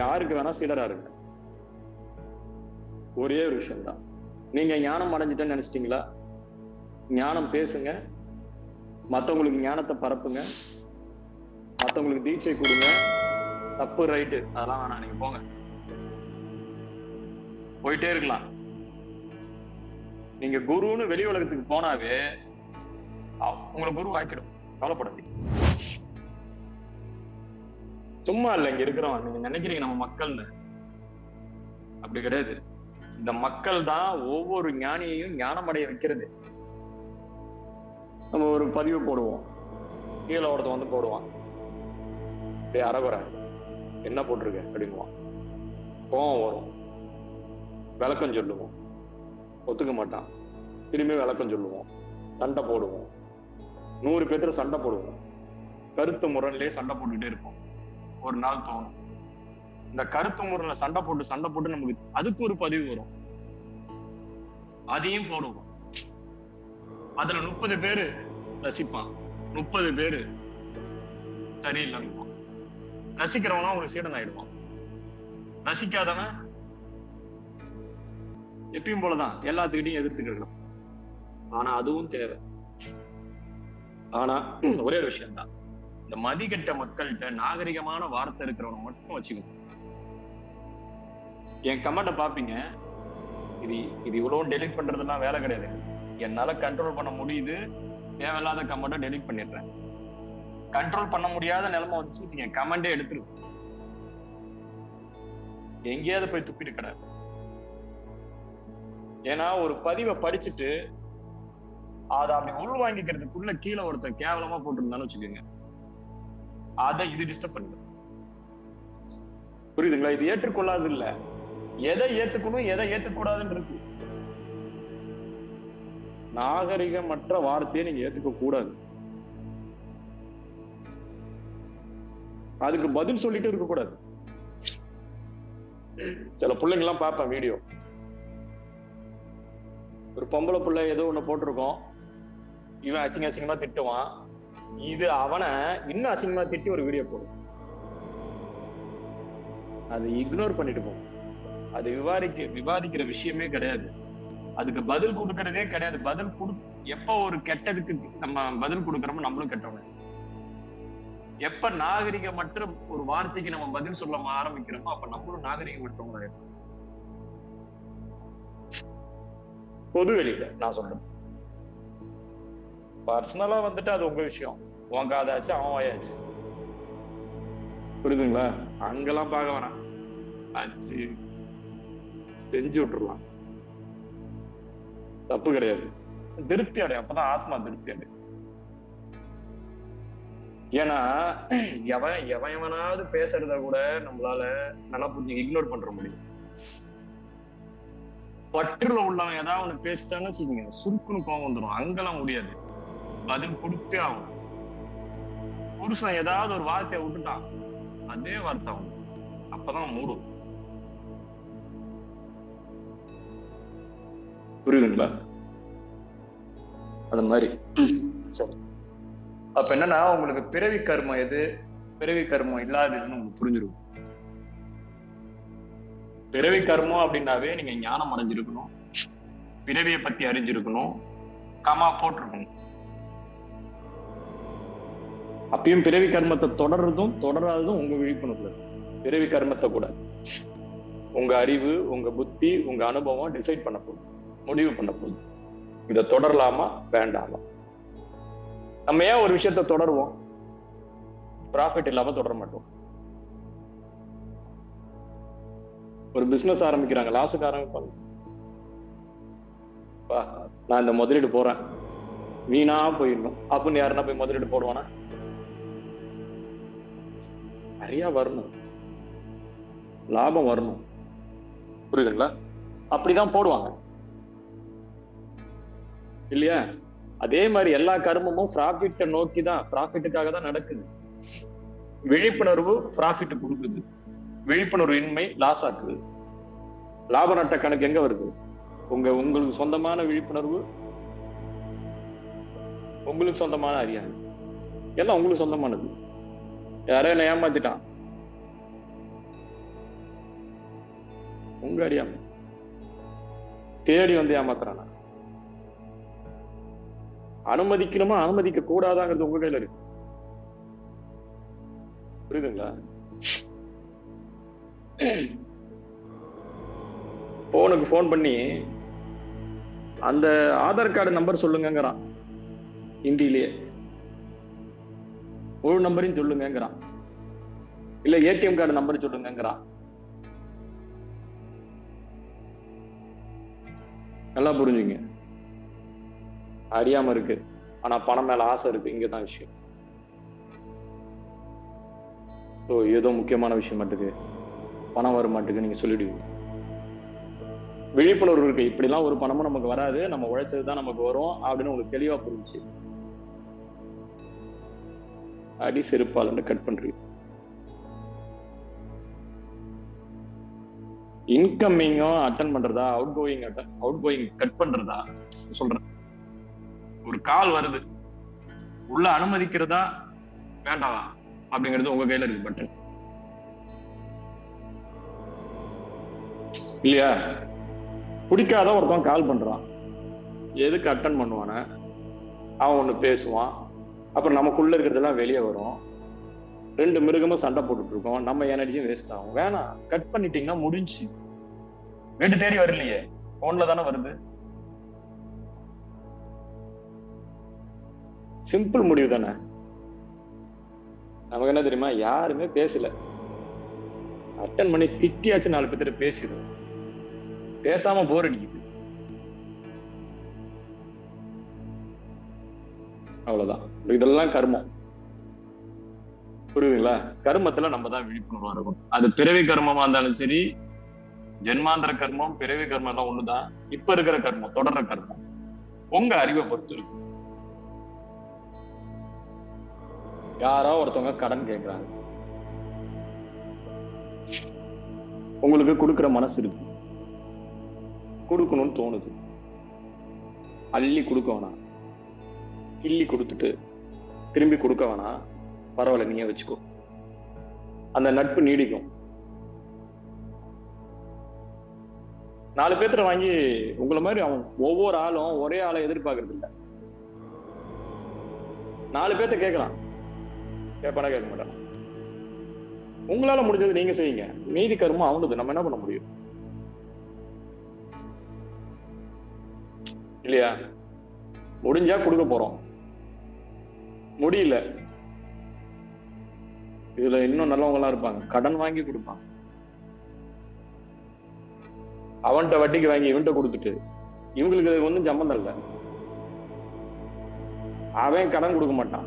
யாருக்கு வேணா சீடரா இருங்க. ஒரே ஒரு விஷயம் தான் நீங்க ஞானம் அடைஞ்சிட்டேன்னு நினைச்சிட்டீங்களா? ஞானம் பேசுங்க. மத்தவங்களுக்கு ஞானத்தை பரப்புங்க. மத்தவங்களுக்கு தீட்சை கொடுங்க. தப்பு ரைட்டு அதெல்லாம் வேணாம். நீங்க போங்க. போயிட்டே இருக்கலாம். நீங்க குருன்னு வெளி உலகத்துக்கு போனாவே உங்களை குரு ஆக்கிடும். கவலைப்படாதீங்க சும்மா இல்ல இங்க இருக்கிறவன். நீங்க நினைக்கிறீங்க நம்ம மக்கள்னு. அப்படி கிடையாது. இந்த மக்கள் தான் ஒவ்வொரு ஞானியையும் ஞானமடைய வைக்கிறது. நம்ம ஒரு பதிவு போடுவோம். கீழே ஒருத்த வந்து போடுவான். டேய் அறகுறை என்ன போட்டிருக்க? அப்படிங்குவான். கோவம் வரும். விளக்கம் சொல்லுவோம். ஒத்துக்க மாட்டான். திரும்பி விளக்கம் சொல்லுவோம். சண்டை போடுவோம். நூறு பேர்த்துல சண்டை போடுவோம். கருத்து முரண்லேயே சண்டை போட்டுட்டே இருப்போம். ஒரு நாள் தோணும். இந்த கருத்து முறையில சண்டை போட்டு சண்டை போட்டு நமக்கு அதுக்கு ஒரு பதிவு வரும். அதையும் போடுவோம். அதுல முப்பது பேரு ரசிப்பான் முப்பது பேரு சரியில்லைன்னு ரசிக்கிறவனா ஒரு சீடன் ஆயிடுவான். ரசிக்காதவன் எப்பயும் போலதான் எல்லாத்துக்கிட்டையும் எதிர்த்துக்கிடணும் ஆனா அதுவும் தேவை. ஆனா ஒரே ஒரு விஷயம் தான் இந்த மதிக்கட்ட மக்கள்கிட்ட நாகரிகமான வார்த்தை இருக்கிறவனை மட்டும் வச்சுக்கணும். என் கமெண்ட பாப்பீங்க இது இது இவ்வளவு டெலிட் பண்றதுலாம் வேலை கிடையாது. என்னால கண்ட்ரோல் பண்ண முடியுது. தேவையில்லாத கமெண்ட்டை டெலிட் பண்ணிடுறேன். கண்ட்ரோல் பண்ண முடியாத நிலைமை வந்துச்சு. வச்சுங்க கமெண்டே எடுத்துரு. எங்கேயாவது போய் துப்பிட்டு கிடையாது ஏன்னா ஒரு பதிவை படிச்சுட்டு அதை அப்படி உள் வாங்கிக்கிறதுக்குள்ள கீழே ஒருத்தர் கேவலமா போட்டிருந்தான்னு வச்சுக்கோங்க. அதை இது டிஸ்டர்ப் பண்ணுது. புரியுதுங்களா? இது ஏற்றுக்கொள்ளாது இல்ல எதை ஏத்துக்கணும் எதை ஏத்துக்கூடாதுன்னு இருக்கு. நாகரிகமற்ற வார்த்தையை நீங்க ஏத்துக்க கூடாது அதுக்கு பதில் சொல்லிட்டு இருக்க கூடாது சில பிள்ளைங்க எல்லாம் பார்ப்பேன் வீடியோ ஒரு பொம்பளை பிள்ளை ஏதோ ஒண்ணு போட்டிருக்கோம். இவன் அசிங்க அசிங்கமா திட்டுவான். இது அவனை இன்னும் அசிங்கமா திட்டி ஒரு வீடியோ போடும் அது இக்னோர் பண்ணிட்டு போகும் அது விவாதிக்க விவாதிக்கிற விஷயமே கிடையாது. அதுக்கு பதில் கொடுக்கறதே கிடையாது. பதில் கொடு எப்ப ஒரு கெட்டதுக்கு நம்ம பதில் கொடுக்கறோமோ நம்மளும் கெட்டவங்க. எப்ப நாகரிகமற்ற ஒரு வார்த்தைக்கு நம்ம பதில் சொல்ல ஆரம்பிக்கிறோமோ அப்ப நம்மளும் நாகரிகமற்றவங்க பொது வெளியில நான் சொல்றேன். பர்சனலா வந்துட்டு அது உங்க விஷயம். உன் காதாச்சு அவன் வாயாச்சு புரியுதுங்களா? அங்கெல்லாம் பார்க்க வேணாம். ஆச்சு செஞ்சு விட்டுறலாம். தப்பு கிடையாது. திருப்தி அடையும். அப்பதான் ஆத்மா திருப்தி அடையும். ஏன்னா எவன் எவன் எவனாவது பேசுறத கூட நம்மளால நல்லா புரிஞ்சு இக்னோர் பண்ற முடியும். பற்றுல உள்ளவன் ஏதாவது ஒண்ணு பேசிட்டான்னு வச்சுக்கோங்க. சுருக்குன்னு கோவம் வந்துடும் அங்கெல்லாம் முடியாது. பதில் கொடுத்தே ஆகும் புருஷன் ஏதாவது ஒரு வார்த்தையை விட்டுட்டான் அதே வார்த்தை ஆகும். அப்பதான் மூடும். புரியுதுங்களா? அந்த மாதிரி. சரி. அப்ப என்னன்னா உங்களுக்கு பிறவி கர்மம் எது? பிறவி கர்மம் இல்லாததுன்னு உங்களுக்கு புரிஞ்சிருக்கும். பிறவி கர்மம் அப்படின்னாவே நீங்க ஞானம் அடைஞ்சிருக்கணும். பிறவியை பத்தி அறிஞ்சிருக்கணும். கமா போட்டிருக்கணும். அப்பயும் பிறவி கர்மத்தை தொடர்றதும் தொடராததும் உங்க விழிப்புணர்வு பிறவி கர்மத்தை கூட. உங்க அறிவு உங்க புத்தி உங்க அனுபவம் டிசைட் பண்ண போகுது. முடிவு பண்ண போகுது. இதை தொடரலாமா? வேண்டாமா? நம்ம ஏன் ஒரு விஷயத்த தொடருவோம்? ப்ராஃபிட் இல்லாம தொடர மாட்டோம். ஒரு பிசினஸ் ஆரம்பிக்கிறாங்க. லாஸுக்கு ஆரம்பிப்பாங்க. நான் இந்த முதலீடு போறேன். வீணா போயிடணும். அப்படின்னு யாருன்னா போய் முதலீடு போடுவானா? நிறைய வரணும். லாபம் வரணும். புரியுதுங்களா? அப்படிதான் போடுவாங்க. இல்லையா? அதே மாதிரி எல்லா கர்மமும் ப்ராஃபிட்டை நோக்கி தான் ப்ராஃபிட்டுக்காக தான் நடக்குது. விழிப்புணர்வு ப்ராஃபிட் கொடுக்குது. விழிப்புணர்வு இன்மை லாஸ் ஆக்குது. லாப நட்ட கணக்கு எங்க வருது? உங்க உங்களுக்கு சொந்தமான விழிப்புணர்வு உங்களுக்கு சொந்தமான அறியாமை. எல்லாம் உங்களுக்கு சொந்தமானது. யாரோ என்ன ஏமாத்திட்டான். உங்க அறியாம தேடி வந்து ஏமாத்துறானா? அனுமதிக்கணுமா? அனுமதிக்க கூடாதாங்கிறது உங்க கையில இருக்கு. புரியுதுங்களா? போனுக்கு ஃபோன் பண்ணி அந்த ஆதார் கார்டு நம்பர் சொல்லுங்கிறான் ஹிந்திலேயே முழு நம்பரையும் சொல்லுங்கிறான் இல்ல ஏடிஎம் கார்டு நம்பர் சொல்லுங்கிறான் நல்லா புரிஞ்சுங்க. அறியாம இருக்கு. ஆனா பணம் மேல ஆசை இருக்கு. இங்கதான் விஷயம். ஸோ ஏதோ முக்கியமான விஷயம் மாட்டுக்கு. பணம் வர மாட்டுக்கு நீங்க சொல்லிடுவீங்க. விழிப்புணர்வு இருக்கு. இப்படிலாம் ஒரு பணமும் நமக்கு வராது. நம்ம உழைச்சது தான் நமக்கு வரும் அப்படின்னு உங்களுக்கு தெளிவா புரிஞ்சு அடி செருப்பால் கட் பண்றீங்க இன்கம்மிங்கும் அட்டன் பண்றதா? Outgoing attend outgoing cut பண்றதா? சொல்றேன். ஒரு கால் வருது. உள்ள அனுமதிக்கிறதா? வேண்டாம் அப்படிங்கிறது உங்க கையில இருக்கு பட்டன் இல்லையா? பிடிக்காத ஒருத்தன் கால் பண்றான். எதுக்கு அட்டன் பண்ணுவான? அவன் ஒன்று பேசுவான். அப்புறம் நமக்குள்ள இருக்கிறதெல்லாம் வெளியே வரும். ரெண்டு மிருகமும் சண்டை போட்டுட்டு இருக்கோம் நம்ம எனர்ஜியும் வேஸ்ட் ஆகும். வேணாம். கட் பண்ணிட்டீங்கன்னா முடிஞ்சு. வீட்டு தேடி வரலையே. போன்ல தானே வருது. சிம்பிள் முடிவு தானே. நமக்கு என்ன தெரியுமா? யாருமே பேசல. அட்டன் பண்ணி திட்டியாச்சு நாலு பேர்த்திட்ட பேசிடும் பேசாம போர் அடிக்குது. அவ்வளவுதான். இதெல்லாம் கர்மம். புரியுதுங்களா? கர்மத்துல நம்ம தான் விழிப்புணர்வா இருக்கும் அது பிறவி கர்மமா இருந்தாலும் சரி ஜென்மாந்திர கர்மம் பிறவி கர்மம் எல்லாம் ஒண்ணுதான். இப்ப இருக்கிற கர்மம் தொடர்ற கர்மம். உங்க அறிவை பொறுத்து இருக்கும் யாரோ ஒருத்தவங்க கடன் கேட்கிறாங்க உங்களுக்கு கொடுக்குற மனசு இருக்கு. கொடுக்கணும்னு தோணுது. அள்ளி கொடுக்க வேணாம். கிள்ளி கொடுத்துட்டு திரும்பி கொடுக்க வேணாம் பரவாயில்ல நீங்க வச்சுக்கோ. அந்த நட்பு நீடிக்கும். நாலு பேர்த்துல வாங்கி உங்களை மாதிரி அவன் ஒவ்வொரு ஆளும் ஒரே ஆளை எதிர்பார்க்கறது இல்லை. நாலு பேர்த்த கேட்கலாம். கேட்பானா கேட்க மாட்டான். உங்களால முடிஞ்சது நீங்க செய்யுங்க. மீதி கருமம் அவனுக்கு நம்ம என்ன பண்ண முடியும்? இல்லையா? முடிஞ்சா கொடுக்க போறோம். முடியல. இதுல இன்னும் நல்லவங்க எல்லாம் இருப்பாங்க. கடன் வாங்கி கொடுப்பாங்க அவன்கிட்ட வட்டிக்கு வாங்கி இவன்கிட்ட கொடுத்துட்டு இவங்களுக்கு இது ஒன்றும் சம்மந்தம் இல்லை. அவன் கடன் கொடுக்க மாட்டான்.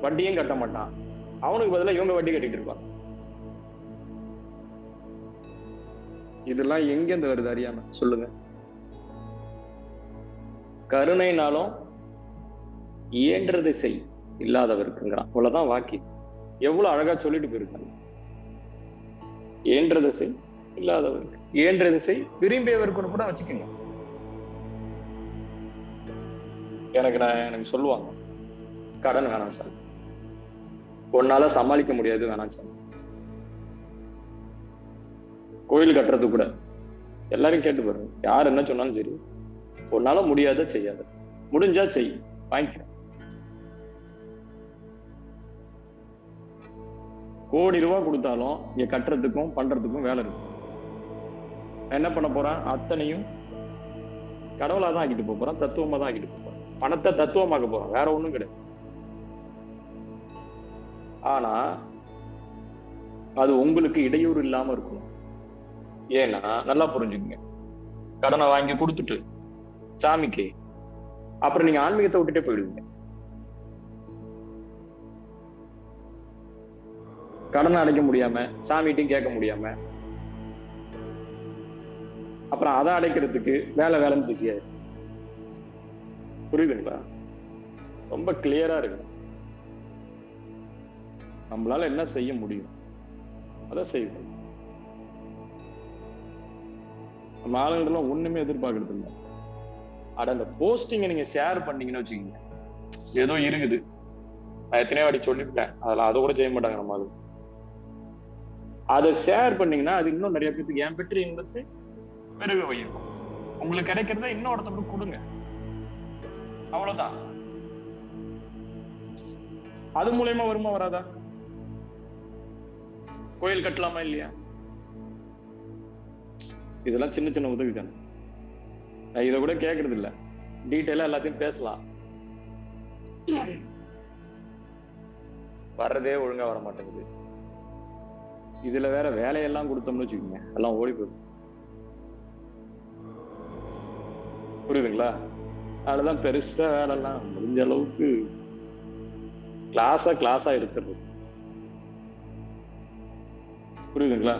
வட்டியும் கட்ட மாட்டான். அவனுக்கு பதிலா இவங்க வட்டி கட்டிட்டு இருப்பான். இதெல்லாம் எங்கேருந்து வருது அறியாம? சொல்லுங்க. கருணைனாலும் இயன்றதை செய். இல்லாதவருக்குங்கிறான். அவ்வளவுதான் வாக்கியம். எவ்வளவு அழகா சொல்லிட்டு போயிருக்காங்க. இயன்றதை செய் இல்லாதவருக்கு. இயன்றதை செய் விரும்பியவருக்குன்னு கூட வச்சுக்கோங்க. எனக்கு நான் எனக்கு சொல்லுவாங்க. கடன் வேணாம் சார். உன்னால சமாளிக்க முடியாது வேணாம் சார். கோயில் கட்டுறது கூட. எல்லாரும் கேட்டு பாருங்க. யார் என்ன சொன்னாலும் சரி. உன்னால முடியாத செய்யாத. முடிஞ்சா செய். வாங்கிக்கிறேன். கோடி ரூபாய் கொடுத்தாலும் இங்க கட்டுறதுக்கும் பண்றதுக்கும் வேலை இருக்கும் நான் என்ன பண்ண போறான்? அத்தனையும் கடவுளா தான் ஆக்கிட்டு போப் போறான் தத்துவமா தான் ஆக்கிட்டு போப் பணத்தை தத்துவமாக்க போறான் வேற ஒண்ணும் கிடையாது. ஆனா அது உங்களுக்கு இடையூறு இல்லாம இருக்கணும். ஏன்னா நல்லா புரிஞ்சுக்குங்க. கடனை வாங்கி கொடுத்துட்டு சாமிக்கு அப்புறம் நீங்க ஆன்மீகத்தை விட்டுட்டே போயிடுவீங்க. கடனை அடைக்க முடியாம சாமிகிட்டையும் கேட்க முடியாம அப்புறம் அதை அடைக்கிறதுக்கு வேலை வேலைன்னு பிஸியா இருக்கு புரியுதுங்களா? ரொம்ப கிளியரா இருக்கு. நம்மளால என்ன செய்ய முடியும்? அதை செய்வோம் நம்ம ஆளுங்கள்லாம் ஒண்ணுமே எதிர்பார்க்கறது இல்லை. அட அந்த போஸ்டிங்கை நீங்க ஷேர் பண்ணீங்கன்னு வச்சுக்கோங்க. ஏதோ இருக்குது. நான் எத்தனையோ வாட்டி சொல்லிவிட்டேன். அதெல்லாம் அதை கூட செய்ய மாட்டாங்க நம்ம அது அதை ஷேர் பண்ணீங்கன்னா அது இன்னும் நிறைய பேருக்கு என் பெற்று இன்பத்து பெருக வைக்கும். உங்களுக்கு கிடைக்கிறத இன்னொருத்தவங்களுக்கு கொடுங்க. அவ்வளவுதான். அது மூலியமா வருமா வராதா? கோயில் கட்டலாமா இல்லையா? இதெல்லாம் சின்ன சின்ன உதவி தானே நான் இதை கூட கேட்கறது இல்ல டீட்டெயிலா எல்லாத்தையும் பேசலாம். வர்றதே ஒழுங்கா வர மாட்டேங்குது இதுல வேற வேலையெல்லாம் கொடுத்தோம்னு வச்சுக்கோங்க. எல்லாம் ஓடி போகுது புரியுதுங்களா? அதுலதான் பெருசா வேலைலாம் முடிஞ்ச அளவுக்கு கிளாஸா கிளாஸா இருக்கிறது. புரியுதுங்களா?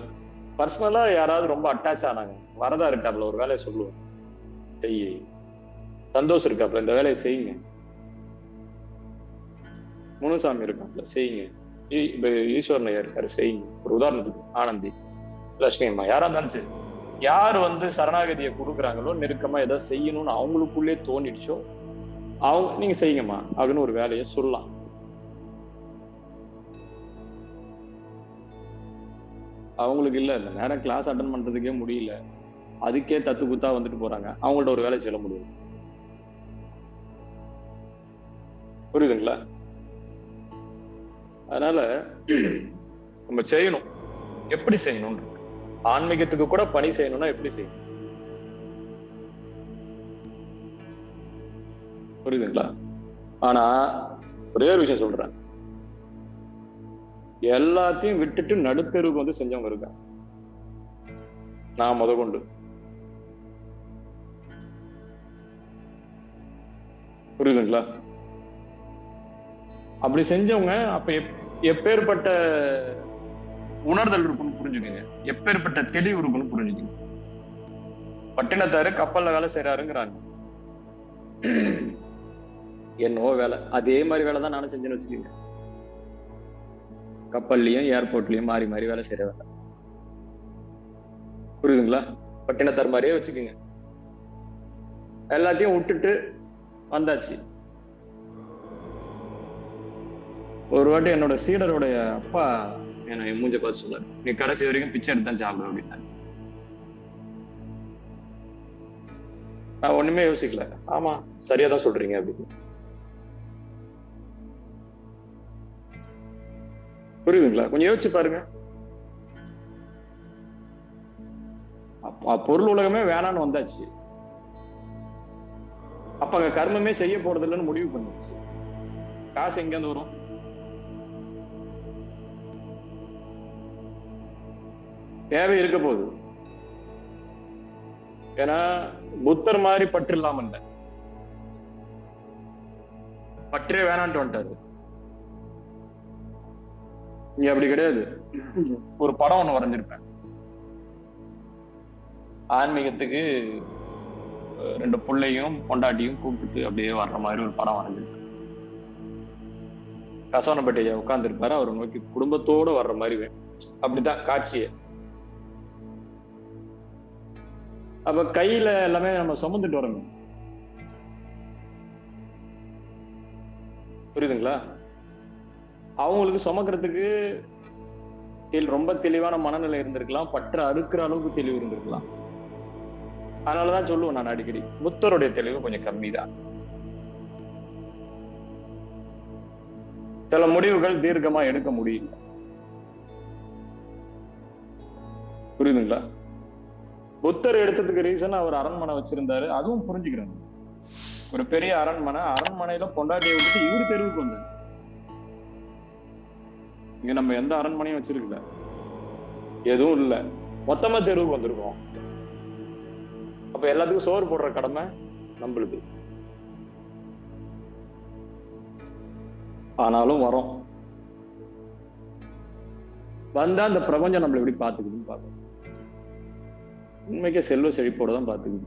பர்சனலா யாராவது ரொம்ப அட்டாச் ஆனாங்க. வரதா இருக்காப்ல ஒரு வேலையை சொல்லுவோம் செய்ய சந்தோஷம் இருக்காப்ல இந்த வேலையை செய்யுங்க. முனுசாமி இருக்காப்ல செய்யுங்க. ஈஸ்வரன் ஐயா இருக்காரு செய்யுங்க ஒரு உதாரணத்துக்கு ஆனந்தி லட்சுமி அம்மா யாரா இருந்தாலும் சரி யார் வந்து சரணாகதியை கொடுக்குறாங்களோ நெருக்கமா ஏதோ செய்யணும்னு அவங்களுக்குள்ளே தோணிடுச்சோ அவங்க நீங்க செய்யுங்கம்மா அப்படின்னு ஒரு வேலையை சொல்லலாம். அவங்களுக்கு இல்ல இந்த நேரம் கிளாஸ் அட்டன் பண்றதுக்கே முடியல. அதுக்கே தத்து குத்தா வந்துட்டு போறாங்க. அவங்கள்ட்ட ஒரு வேலை சொல்ல முடியும். புரியுதுங்களா? அதனால நம்ம செய்யணும். எப்படி செய்யணும்? ஆன்மீகத்துக்கு கூட பணி செய்யணும்னா எப்படி செய்யணும்? புரியுதுங்களா? ஆனா ஒரே ஒரு விஷயம் சொல்றேன். எல்லாத்தையும் விட்டுட்டு நடுத்தெருவுக்கு வந்து செஞ்சவங்க இருக்காங்க. நான் முத கொண்டு. புரியுதுங்களா? அப்படி செஞ்சவங்க அப்ப எப்- எப்பேற்பட்ட உணர்தல் இருக்குன்னு புரிஞ்சுக்கோங்க. எப்பேற்பட்ட தெளிவு இருக்குன்னு புரிஞ்சுக்கோங்க. பட்டினத்தாரு கப்பல்ல வேலை செய்யறாருங்கிறாங்க என்னவோ வேலை. அதே மாதிரி வேலை தான் நானும் செஞ்சேன்னு வச்சுக்கோங்க. கப்பல்லையும் ஏர்போர்ட்லயும் மாறி மாறி வேலை செய்யற வேலை புரியுதுங்களா? பட்டினத்தார் மாதிரியே வச்சுக்கோங்க. எல்லாத்தையும் விட்டுட்டு வந்தாச்சு. ஒரு வாட்டி என்னோட சீடருடைய அப்பா என்னை என் மூஞ்ச பார்த்து சொன்னார். நீ கடைசி வரைக்கும் பிச்சை எடுத்து தான் சாப்பிடு அப்படின்னாரு. நான் ஒண்ணுமே யோசிக்கல. ஆமா சரியா தான் சொல்றீங்க அப்படின்னு புரியுதுங்களா? கொஞ்சம் யோசிச்சு பாருங்க. அப்ப பொருள் உலகமே வேணான்னு வந்தாச்சு. அப்ப அங்க கர்மமே செய்ய போறது இல்லைன்னு முடிவு பண்ணுச்சு காசு எங்க இருந்து வரும்? தேவை இருக்க போகுது. ஏன்னா புத்தர் மாதிரி பற்று இல்லாம இல்ல பற்றே வேணான்ட்டு வந்துட்டாரு. இங்க அப்படி கிடையாது. ஒரு படம் ஒண்ணு வரைஞ்சிருப்பேன். ஆன்மீகத்துக்கு ரெண்டு புள்ளையும் பொண்டாட்டியும் கூப்பிட்டு அப்படியே வர்ற மாதிரி ஒரு படம் வரைஞ்சிருப்பேன். கசவனப்பட்டிய உட்கார்ந்துருப்பாரு. அவரை நோக்கி குடும்பத்தோட வர்ற மாதிரி வேணும். அப்படிதான் காட்சியை. அப்ப கையில எல்லாமே நம்ம சுமந்துட்டு வரணும். புரியுதுங்களா? அவங்களுக்கு சுமக்கிறதுக்கு ரொம்ப தெளிவான மனநிலை இருந்திருக்கலாம். பற்ற அறுக்கிற அளவுக்கு தெளிவு இருந்திருக்கலாம். அதனாலதான் சொல்லுவேன் நான் அடிக்கடி. புத்தருடைய தெளிவு கொஞ்சம் கம்மி தான் சில முடிவுகள் தீர்க்கமா எடுக்க முடியல. புரியுதுங்களா? புத்தர் எடுத்ததுக்கு ரீசன் அவர் அரண்மனை வச்சிருந்தாரு. அதுவும் புரிஞ்சுக்கிறேன். ஒரு பெரிய அரண்மனை அரண்மனையில பொண்டாட்டியை விட்டுட்டு இவரு தெருவுக்கு வந்தாரு. இங்க நம்ம எந்த அரண்மனையும் வச்சிருக்கல. எதுவும் இல்ல. மொத்தமா தெருவுக்கு வந்திருக்கோம். அப்ப எல்லாத்துக்கும் சோறு போடுற கடமை நம்மளுது. ஆனாலும் வரோம். வந்தா அந்த பிரபஞ்சம் நம்மள எப்படி பாத்துக்குதுன்னு பாக்கணும் உண்மைக்கே செல்வ செழிப்போட தான் பாத்துக்குது